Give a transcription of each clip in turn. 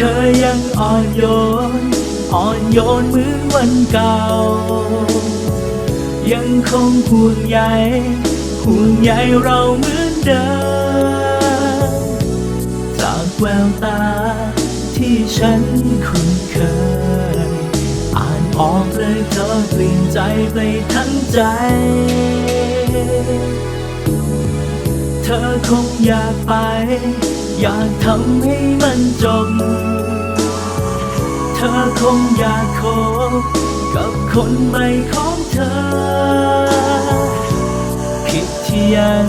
ธอยังอ่อนโยน อ่อนโยนเหมือนวันเก่า ยังคงห่วงใยห่วงใยเราเหมือนเดิมจากแววตาที่ฉันคุ้นเคย อ่านออกเลยเธอเปลี่ยนใจไปทั้งใจ ธอคงอยากไป อยากทำให้มันจบ เธอคงอยากคบกับคนใหม่ของเธอผิดที่ยัง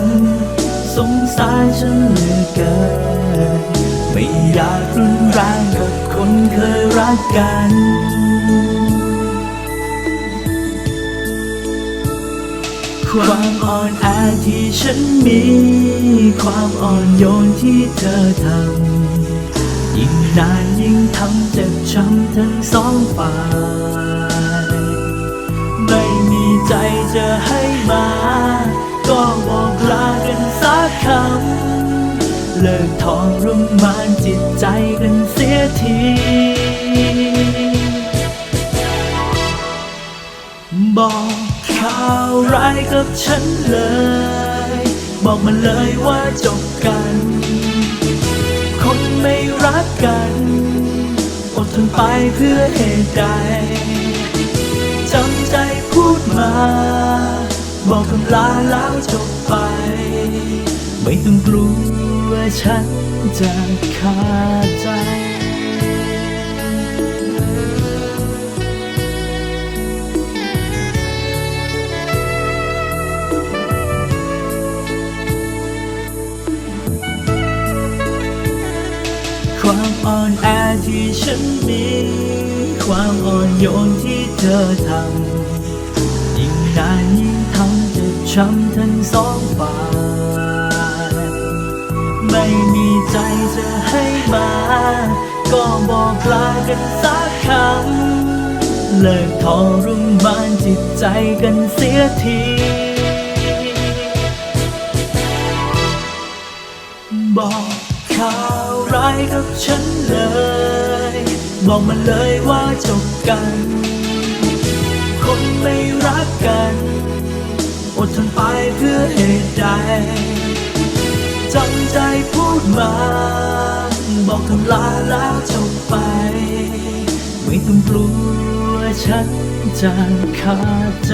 สงสารฉันเหลือเกิน ไม่อยากรุนแรงกับคนเคยรักกัน ความอ่อนแอที่ฉันมี ความอ่อนโยนที่เธอทำยิ่งนานยิ่งทำเจ็บช้ำทั้งสองฝ่าย ไม่มีใจจะให้มา ก็บอกลากันสักคำ เลิกทองรุมมานจิตใจกันเสียทีบอก ร้ายกับฉันเลย บอกมาเลยว่าจบกัน คนไม่รักกันอดทนไปเพื่อเหตุใดจำใจพูดมา บอกคำลาแล้วจบไป ไม่ต้องกลัวฉันจะขาดใจ อ่อนแอที่ฉันมี ความอ่อนโยนที่เธอทำยิ่งนานยิ่งทำจ็บช้ำทั้งสองฝ่าย ไม่มีใจจะให้มา ก็บอกลากันสักคำเลิกทรมานจิตใจกันเสียที กับฉันเลย บอกมาเลยว่าจบกัน คนไม่รักกัน อดทนไปเพื่อเหตุใดจำใจพูดมา บอกคำลาแล้วจบไป ไม่ต้องกลัวฉันจะขาดใจ